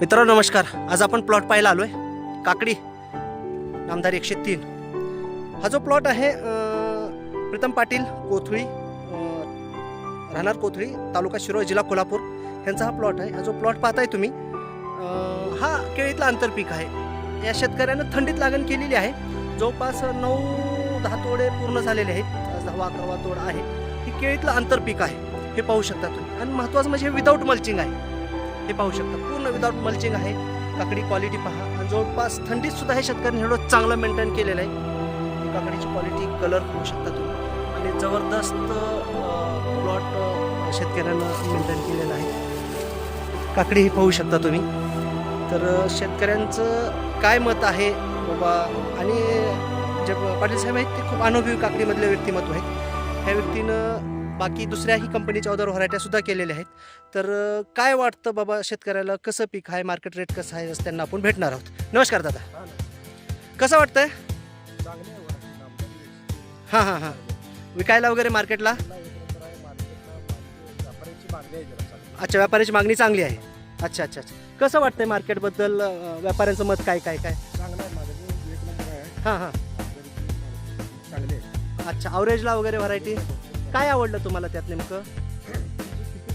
मित्रांनो नमस्कार. आज आपण प्लॉट पाहायला आलो आहे काकडी नामदार एकशे तीन. हा जो प्लॉट आहे प्रीतम पाटील कोथळी राहणार कोथळी तालुका शिरोळ जिल्हा कोल्हापूर. यांचा हा प्लॉट आहे. हा जो प्लॉट पाहताय तुम्ही हा केळीतला आंतरपीक आहे. या शेतकऱ्यानं थंडीत लागण केलेली आहे. जवळपास नऊ दहा तोडे पूर्ण झालेले आहेत. दहा दहावा अकरावा तोड आहे. ही केळीतलं आंतरपीक आहे. हे पाहू शकता तुम्ही. आणि महत्त्वाचं म्हणजे हे विदाऊट मल्चिंग आहे. हे पाहू शकता. पूर्ण विदाउट मल्चिंग आहे. काकडी क्वालिटी पहा. आणि जवळपास थंडीत सुद्धा हे शेतकऱ्यांनी एवढं चांगलं मेंटेन केलेलं आहे. काकडीची क्वालिटी कलर पाहू शकता तुम्ही. आणि जबरदस्त प्लॉट शेतकऱ्यांना मेंटेन केलेला आहे. काकडी ही पाहू शकता तुम्ही. तर शेतकऱ्यांचं काय मत आहे? बाबा आणि जे पाटील साहेब आहेत ते खूप अनुभवी काकडीमधले व्यक्तिमत्व आहेत. ह्या व्यक्तीनं बाकी दुसऱ्याही कंपनीच्या अदर व्हरायट्या सुद्धा केलेल्या आहेत. तर काय वाटतं बाबा शेतकऱ्याला? कसं पीक आहे मार्केट रेट कसं आहे असं त्यांना आपण भेटणार आहोत. नमस्कार दादा. कसं वाटतंय? हां हां हां. विकायला वगैरे मार्केटला अच्छा व्यापाऱ्याची मागणी चांगली आहे. अच्छा अच्छा अच्छा. कसं वाटतंय मार्केटबद्दल व्यापाऱ्यांचं मत काय काय काय? हां हां. अच्छा अवरेजला वगैरे व्हरायटी काय आवडलं तुम्हाला त्यात नेमकं?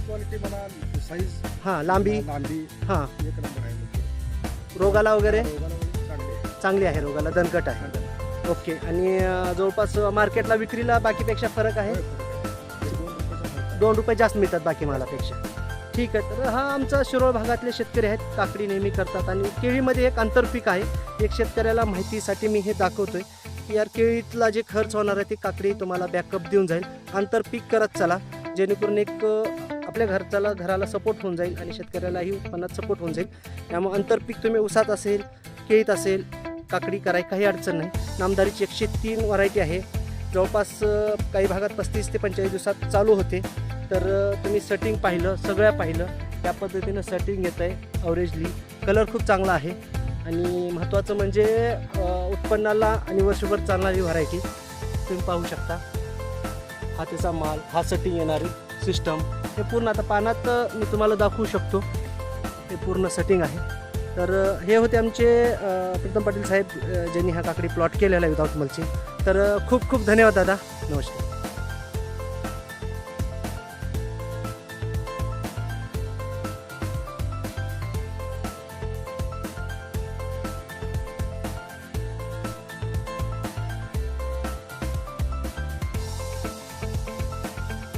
क्वालिटी मला साईज हां लांबी? लांबी. हां. एक नंबर आहे रोगाला वगैरे? चांगली आहे. रोगाला दणकट आहे. ओके आणि जवळपास मार्केटला विक्रीला बाकीपेक्षा फरक आहे? दोन रुपये जास्त मिळतात बाकी मालापेक्षा. ठीक आहे तर हा आमचा शिरोळ भागातले शेतकरी आहेत काकडी नेहमी करतात. आणि केळीमध्ये एक आंतरपीक आहे. एक शेतकऱ्याला माहितीसाठी मी हे दाखवतोय. यार केळीतला जे खर्च होणार आहे ते काकडी तुम्हाला बॅकअप देऊन जाईल. आंतरपीक करत चला. जेणेकरून एक आपल्या घरच्याला घराला सपोर्ट होऊन जाईल आणि शेतकऱ्यालाही उत्पन्नात सपोर्ट होऊन जाईल. त्यामुळे आंतरपीक तुम्ही उसात असेल केळीत असेल काकडी कराय काही अडचण नाही. नामदारीची एकशे तीन व्हरायटी आहे. जवळपास काही भागात पस्तीस ते पंचेचाळीस दिवसात चालू होते. तर तुम्ही सेटिंग पाहिलं सगळ्या पाहिलं. त्या पद्धतीनं सेटिंग येत आहे अवरेजली कलर खूप चांगला आहे. आणि महत्त्वाचं म्हणजे उत्पन्नाला आणि वर्षभर चालणारी व्हरायटी तुम्ही पाहू शकता. हा त्याचा माल हा सटिंग येणारी सिस्टम हे पूर्ण आता पानात मी तुम्हाला दाखवू शकतो. हे पूर्ण सेटिंग आहे. तर हे होते आमचे अ, प्रीतम पाटील साहेब ज्यांनी हा काकडी प्लॉट केलेला आहे विदाउट मलची तर खूप खूप धन्यवाद दादा. नमस्कार.